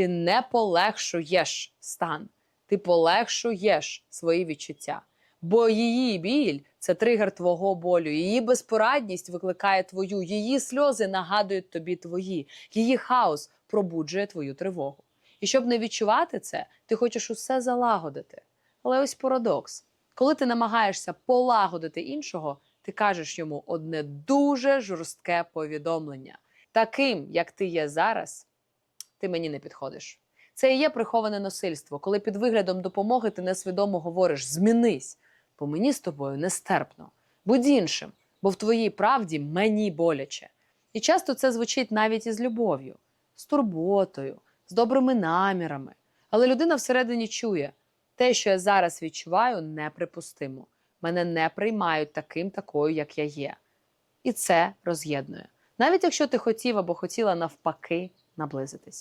ти не полегшуєш стан, ти полегшуєш свої відчуття. Бо її біль це тригер твого болю, її безпорадність викликає твою, її сльози нагадують тобі твої, її хаос пробуджує твою тривогу. І щоб не відчувати це, ти хочеш усе залагодити. Але ось парадокс. Коли ти намагаєшся полагодити іншого, ти кажеш йому одне дуже жорстке повідомлення. Таким, як ти є зараз, ти мені не підходиш. Це і є приховане насильство, коли під виглядом допомоги ти несвідомо говориш змінись, бо мені з тобою нестерпно. Будь іншим, бо в твоїй правді мені боляче. І часто це звучить навіть із любов'ю, з турботою, з добрими намірами. Але людина всередині чує, те, що я зараз відчуваю, неприпустимо. Мене не приймають таким, такою, як я є. І це роз'єднує. Навіть якщо ти хотів або хотіла навпаки наблизитись.